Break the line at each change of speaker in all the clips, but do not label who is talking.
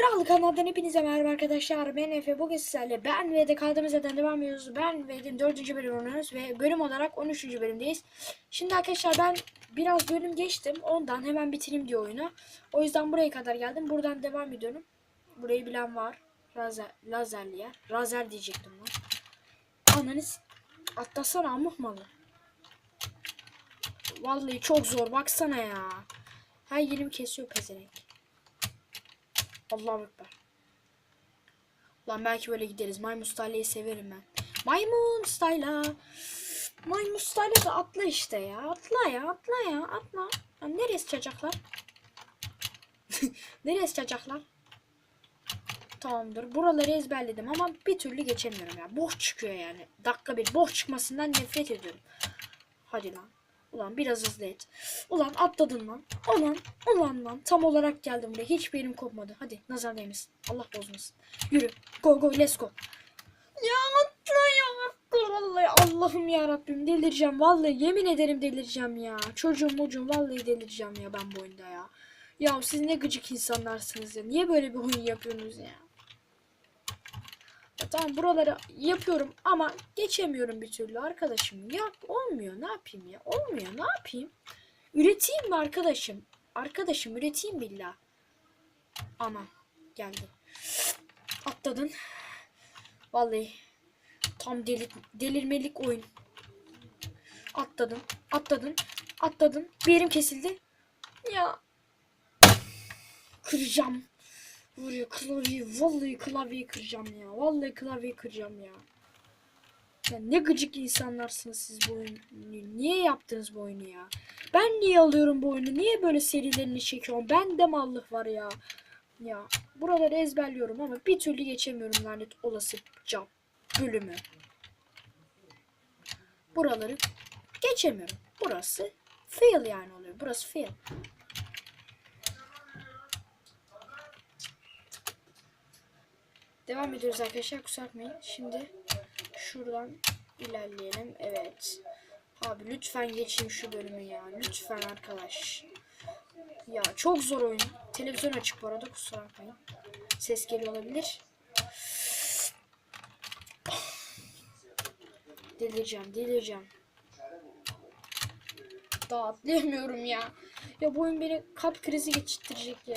Kral kanalından hepinize merhaba arkadaşlar. Ben Efe. Bugün sizlerle ben ve de kaldığımız yerden devam ediyoruz. Ben ve de 4. bölüm ve bölüm olarak 13. bölümdeyiz. Şimdi arkadaşlar ben biraz bölüm geçtim. Ondan hemen bitireyim diye oyunu. O yüzden buraya kadar geldim. Buradan devam ediyorum. Burayı bilen var. Lazer, lazerli yer. Lazer diyecektim lan. Ananız atlasana amık malı. Vallahi çok zor baksana ya. Her yerimi kesiyor pezevenk. Allahu Ekber. Lan belki böyle gideriz. Maymun Style'yi severim ben. Maymun Style'a. Maymun Style'a da atla işte ya. Atla ya atla ya atla. Ya nereye sıçacaklar? nereye sıçacaklar? Tamamdır. Buraları ezberledim ama bir türlü geçemiyorum ya. Boş çıkıyor yani. Dakika bir boş çıkmasından nefret ediyorum. Hadi lan. Ulan biraz hızlı et. Ulan atladın lan. Ulan, ulan lan. Tam olarak geldim buraya. Hiçbir yerim kopmadı. Hadi nazar değmesin. Allah bozmasın. Yürü. Go go let's go. Ya atla ya. Vallahi Allah'ım ya Rabbim delireceğim. Vallahi yemin ederim delireceğim ya. Çocuğum çocuğum vallahi delireceğim ya ben bu oyunda ya. Ya siz ne gıcık insanlarsınız ya. Niye böyle bir oyun yapıyorsunuz ya? Ya tamam buraları yapıyorum ama geçemiyorum bir türlü arkadaşım. Ya olmuyor ne yapayım ya? Olmuyor ne yapayım? Üreteyim mi arkadaşım? Arkadaşım üreteyim billah. Ana geldi. Atladın. Vallahi tam deli, delirmelik oyun. Atladın. Atladın. Atladın. Bir yerim kesildi. Ya. Kıracağım. Buraya klavyeyi vallahi klavyeyi kıracağım ya. Vallahi klavyeyi kıracağım ya. Ya ne gıcık insanlarsınız siz bu oyunu. Niye yaptınız bu oyunu ya? Ben niye alıyorum bu oyunu? Niye böyle serilerini çekiyorum? Bende mallık var ya. Ya buraları ezberliyorum ama bir türlü geçemiyorum lanet olası cam bölümü. Buraları geçemiyorum. Burası fail yani oluyor. Burası fail. Devam ediyoruz arkadaşlar kusura. Şimdi şuradan ilerleyelim. Evet. Abi lütfen geçeyim şu bölümü ya. Lütfen arkadaş. Ya çok zor oyun. Televizyon açık bu arada kusura bakmayın. Ses geliyor olabilir. Delireceğim delireceğim. Daha ya. Ya bu oyun beni kalp krizi geçirtecek ya.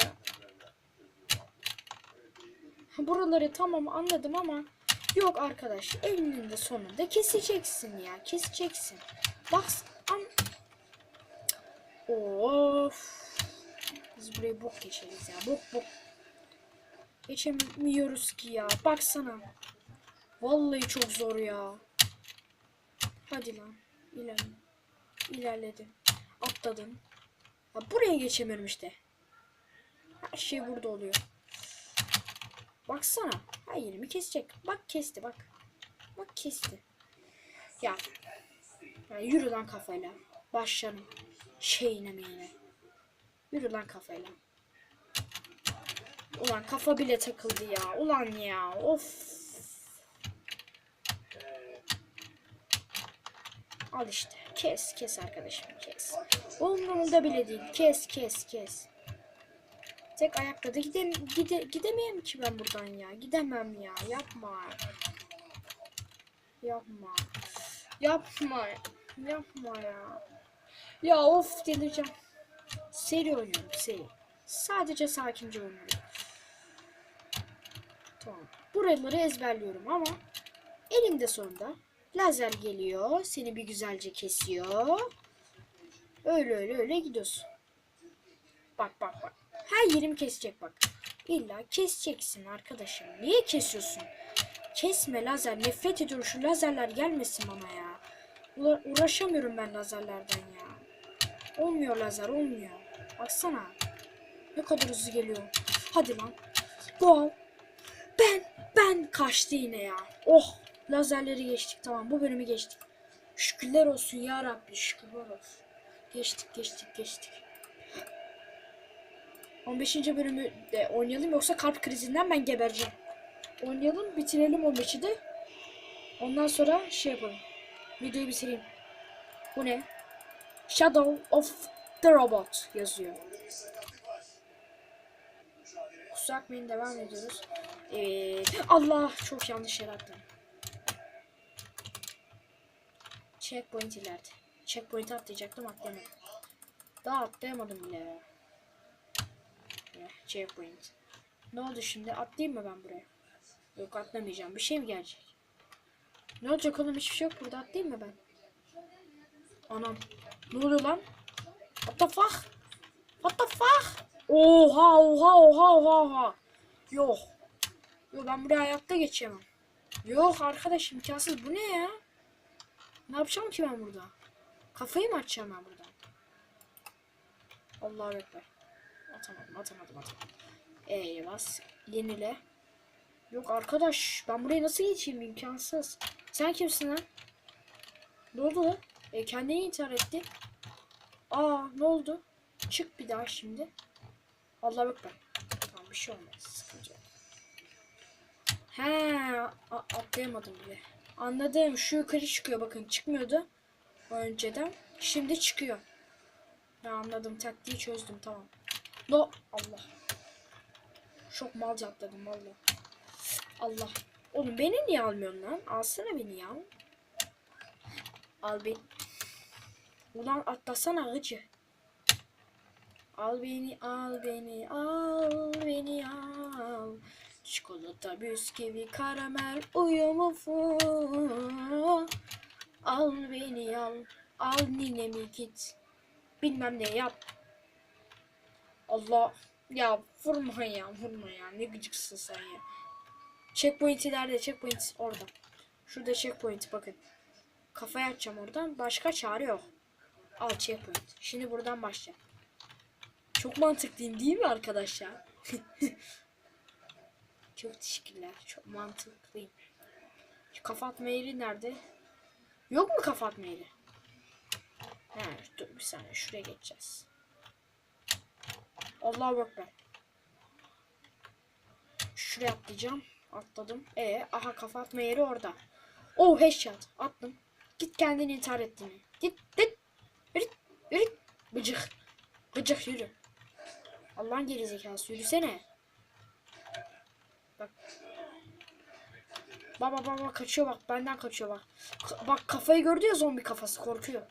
Buraları tamam anladım ama yok arkadaş eninde sonunda keseceksin ya keseceksin. Bak an Of. Biz burayı bok geçeriz ya bok bok. Geçemiyoruz ki ya baksana. Vallahi çok zor ya. Hadi lan ilerle. İlerledim. Atladım. Ha, buraya geçemiyorum işte. Her şey burada oluyor. Baksana. Her yerimi kesecek. Bak kesti bak. Bak kesti. Ya. ya yürü lan kafayla. Başlarım. Şeyine meyine. Yürü lan kafayla. Ulan kafa bile takıldı ya. Ulan ya. Of. Al işte. Kes kes arkadaşım kes. Umurumda bile değil. Kes kes kes. Tek ayakta da gidem gide gidemeyim ki ben buradan ya. Gidemem ya. Yapma. Yapma. Yapma. Yapma ya. Ya of delireceğim. Seri oynuyorum seri. Sadece sakince oynuyorum. Tamam. Buraları ezberliyorum ama elinde sonunda lazer geliyor. Seni bir güzelce kesiyor. Öyle öyle öyle gidiyorsun. Bak bak bak. Her yerim kesecek bak. İlla keseceksin arkadaşım. Niye kesiyorsun? Kesme lazer. Nefret ediyorum. Şu lazerler gelmesin bana ya. Ula- Uğraşamıyorum ben lazerlerden ya. Olmuyor lazer olmuyor. Baksana. Ne kadar hızlı geliyor. Hadi lan. Go. Ben ben kaçtı yine ya. Oh. Lazerleri geçtik tamam. Bu bölümü geçtik. Şükürler olsun ya Rabbi. Şükürler olsun. Geçtik geçtik geçtik. 15. bölümü de oynayalım yoksa kalp krizinden ben gebereceğim. Oynayalım bitirelim 15'i de. Ondan sonra şey yapalım. Videoyu bitireyim. Bu ne? Shadow of the Robot yazıyor. Kusura bakmayın devam ediyoruz. Evet. Allah çok yanlış attım. Checkpoint ileride. Checkpoint'e atlayacaktım atlayamadım. Daha atlayamadım bile ya. Eh, Checkpoint. Ne oldu şimdi? Atlayayım mı ben buraya? Yok atlamayacağım. Bir şey mi gelecek? Ne olacak oğlum? Hiçbir şey yok burada. Atlayayım mı ben? Anam. Ne oluyor lan? What the fuck? What the fuck? Oha oha oha oha oha. Yok. Yok ben buraya hayatta geçemem. Yok arkadaş imkansız. Bu ne ya? Ne yapacağım ki ben burada? Kafayı mı açacağım ben buradan? Allahu Ekber. Atamadım atamadım atamadım. Eyvah. Yenile. Yok arkadaş ben buraya nasıl geçeyim imkansız. Sen kimsin lan? Ne oldu lan? E, kendini intihar etti. Aa ne oldu? Çık bir daha şimdi. Allah ekber. Tamam bir şey olmaz. Sıkıntı. He atlayamadım bile. Anladım. Şu yukarı çıkıyor bakın. Çıkmıyordu. Önceden. Şimdi çıkıyor. Ya anladım. Taktiği çözdüm. Tamam. No. Allah. Çok malca atladım valla. Allah. Oğlum beni niye almıyorsun lan? Alsana beni ya. Al beni. Ulan atlasana gıcı. Al beni, al beni, al beni, al. Çikolata, bisküvi, karamel, uyumu fu. Al beni, al. Al ninemi git. Bilmem ne yap. Allah. Ya vurma ya, vurma ya. Ne gıcıksın sen ya. Checkpoint nerede? Checkpoint orada. Şurada checkpoint bakın. Kafaya atacağım oradan. Başka çare yok. Al checkpoint. Şimdi buradan başla. Çok mantıklıyım değil mi arkadaşlar? Çok teşekkürler. Çok mantıklıyım. Şu kafa atma yeri nerede? Yok mu kafa atma yeri? He, dur bir saniye şuraya geçeceğiz. Allahu Ekber. Şuraya atlayacağım. Atladım. E aha kafa atma yeri orada. Oh headshot. Attım. Git kendini intihar ettiğini. Git git. Yürü. Yürü. Gıcık. Gıcık yürü. Allah'ın gerizekası yürüsene. Bak. Baba baba kaçıyor bak benden kaçıyor bak. Ka- bak kafayı gördü ya zombi kafası korkuyor.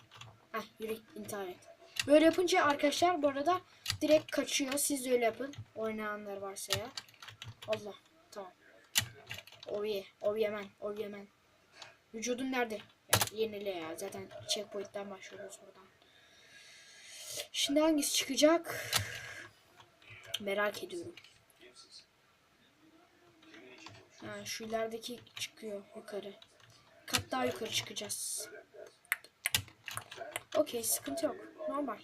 Heh yürü intihar et. Böyle yapınca arkadaşlar bu arada direkt kaçıyor. Siz öyle yapın. Oynayanlar varsa ya. Allah. Tamam. Oye. Oyemen. Oyemen. Vücudun nerede? Ya, yenile ya. Zaten checkpoint'ten başlıyoruz buradan. Şimdi hangisi çıkacak? Merak ediyorum. Ha, şu ilerideki çıkıyor yukarı. Kat daha yukarı çıkacağız. Okey sıkıntı yok. Normal.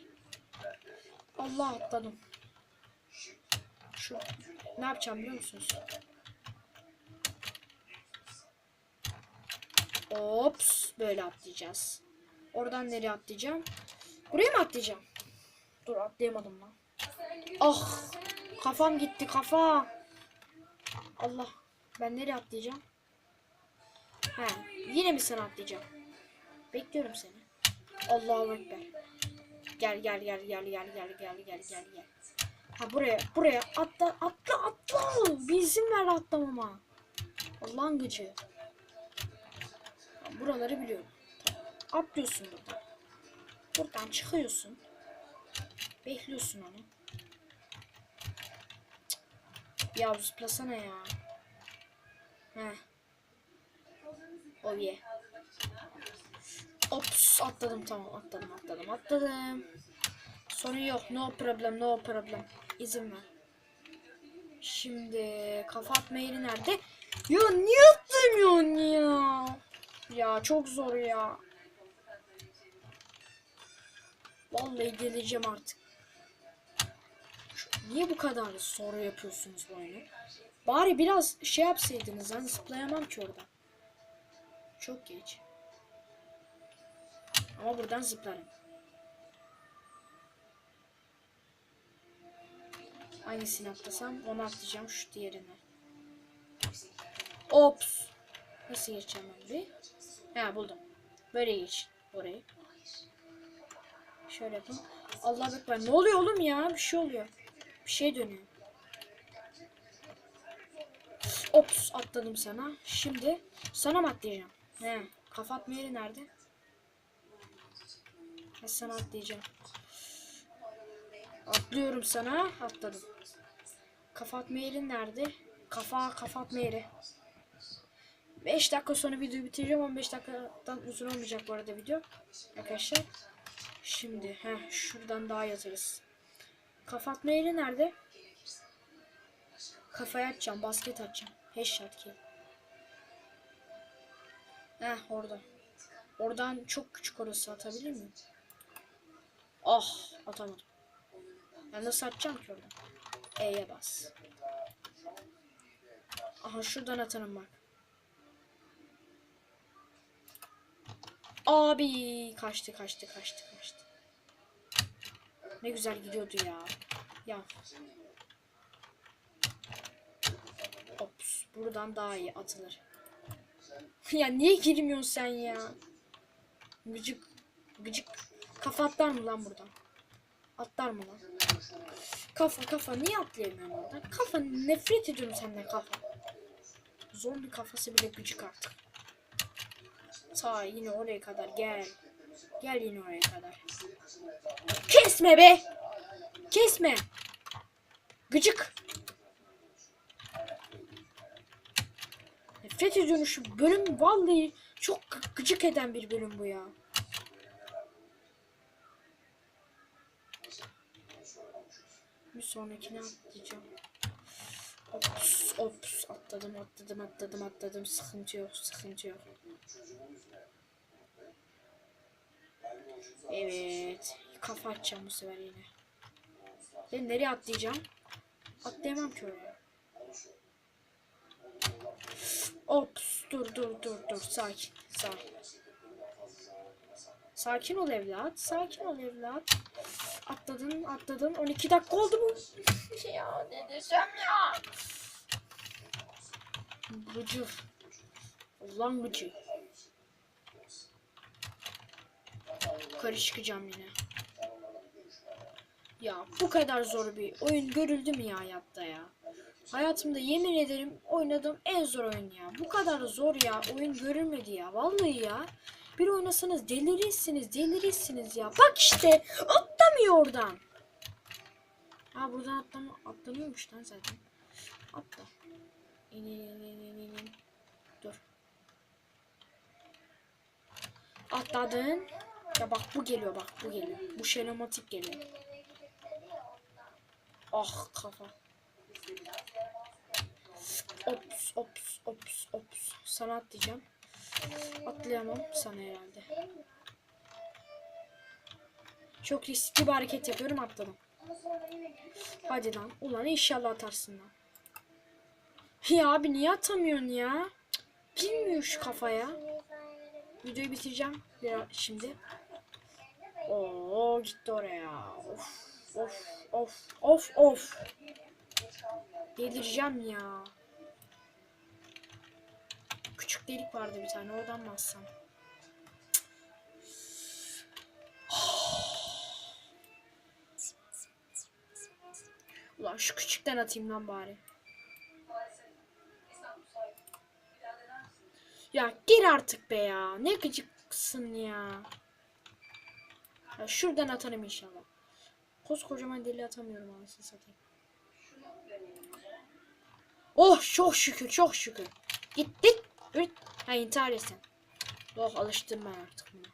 Allah atladım. Şu ne yapacağım biliyor musunuz? Ops böyle atlayacağız. Oradan nereye atlayacağım? Buraya mı atlayacağım? Dur atlayamadım lan. Ah kafam gitti kafa. Allah ben nereye atlayacağım? He yine mi sana atlayacağım? Bekliyorum seni. Allahu ekber. Gel gel gel gel gel gel gel gel gel gel. Ha buraya buraya atla atla atla. Bir izin ver atlamama. Allah'ın gücü. Buraları biliyorum. Atlıyorsun buradan. Buradan çıkıyorsun. Bekliyorsun onu. Cık. Ya zıplasana ya. Heh. Oh yeah. Ops atladım tamam atladım atladım atladım. Sorun yok no problem no problem. İzin ver. Şimdi kafa atma yeri nerede? Ya niye atlamıyorsun ya? Ya çok zor ya. Vallahi delireceğim artık. Niye bu kadar soru yapıyorsunuz bu oyunu? Bari biraz şey yapsaydınız. Ben zıplayamam ki orada. Çok geç. Ama buradan zıplarım. Hangisini atlasam onu atlayacağım şu diğerine. Ops. Nasıl geçeceğim ben bir? Ha buldum. Böyle geç orayı. Şöyle yapayım. Allah bekler. Ne oluyor oğlum ya? Bir şey oluyor. Bir şey dönüyor. Ops atladım sana. Şimdi sana mı atlayacağım? He. Kafa atma yeri nerede? Ha, sana atlayacağım. Atlıyorum sana. Atladım. Kafa atma yerin nerede? Kafa kafa atma yeri. 5 dakika sonra videoyu bitireceğim. 15 dakikadan uzun olmayacak bu arada video. Arkadaşlar. Şimdi he şuradan daha yazarız. Kafa atma yeri nerede? Kafaya atacağım. Basket atacağım. Headshot kill. Heh orada. Oradan çok küçük orası atabilir miyim? Ah atamadım. Ben nasıl atacağım ki oradan? E'ye bas. Aha şuradan atarım bak. Abi kaçtı kaçtı kaçtı kaçtı. Ne güzel gidiyordu ya. Ya. Ops buradan daha iyi atılır. ya niye girmiyorsun sen ya? Gıcık gıcık. Kafa atlar mı lan buradan? Atlar mı lan? Kafa kafa niye atlayamıyorum oradan? Kafa nefret ediyorum senden kafa. Zombi kafası bile gıcık artık. Ta yine oraya kadar gel. Gel yine oraya kadar. Kesme be! Kesme! Gıcık! Nefret ediyorum şu bölüm vallahi çok gı- gıcık eden bir bölüm bu ya. Bir sonrakine atlayacağım. Ops ops atladım atladım atladım atladım sıkıntı yok sıkıntı yok. Evet kafa atacağım bu sefer yine. Ben nereye atlayacağım? Atlayamam ki oraya. Ops dur dur dur dur sakin sakin. Sakin ol evlat sakin ol evlat. Atladın atladın 12 dakika oldu mu? ya ne desem ya. Gıcı. Ulan gıcı. Yukarı çıkacağım yine. Ya bu kadar zor bir oyun görüldü mü ya hayatta ya? Hayatımda yemin ederim oynadığım en zor oyun ya. Bu kadar zor ya oyun görülmedi ya. Vallahi ya. Bir oynasanız delirirsiniz delirirsiniz ya. Bak işte atlamıyor oradan. Ha buradan atlama, atlanıyormuş lan zaten. Atla. İn in in in in. Dur. Atladın. Ya bak bu geliyor bak bu geliyor. Bu şenomatik geliyor. Ah kafa. Ops ops ops ops. Sana atlayacağım. Atlayamam sana herhalde. Çok riskli bir hareket yapıyorum atladım. Hadi lan. Ulan inşallah atarsın lan. Ya abi niye atamıyorsun ya? Bilmiyor şu kafaya. Videoyu bitireceğim biraz şimdi. Oo gitti oraya. Of of of of of. Delireceğim ya. Delik vardı bir tane oradan mı atsam? Ulan şu küçükten atayım lan bari. Ya gir artık be ya. Ne gıcıksın ya. ya şuradan atarım inşallah. Koskocaman deli atamıyorum anasını satayım. Oh çok şükür çok şükür. Gittik. Üt. Ha intihar etsin. Oh alıştım ben artık buna.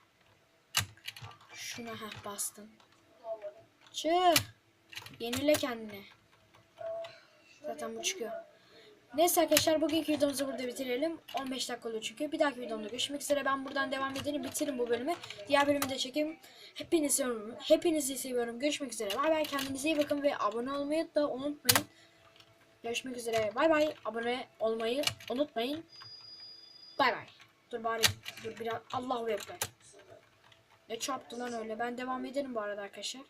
Şuna heh bastım. Çık. Yenile kendini. Zaten bu çıkıyor. Neyse arkadaşlar bugünkü videomuzu burada bitirelim. 15 dakika oluyor çünkü. Bir dahaki videomda görüşmek üzere. Ben buradan devam edelim. Bitirin bu bölümü. Diğer bölümü de çekeyim. Hepinizi seviyorum. Hepinizi seviyorum. Görüşmek üzere. Bay bay. Kendinize iyi bakın ve abone olmayı da unutmayın. Görüşmek üzere. Bay bay. Abone olmayı unutmayın. Bay bay. Dur bari. Dur biraz. Allahu Ekber. Ne çarptı lan öyle. Ben devam edelim bu arada arkadaşlar.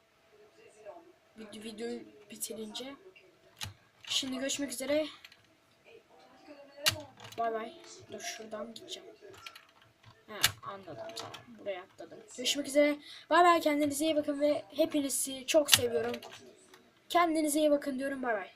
Video, videoyu bitirince. Şimdi görüşmek üzere. Bay bay. Dur şuradan gideceğim. Ha anladım tamam. Buraya atladım. Görüşmek üzere. Bay bay kendinize iyi bakın ve hepinizi çok seviyorum. Kendinize iyi bakın diyorum bay bay.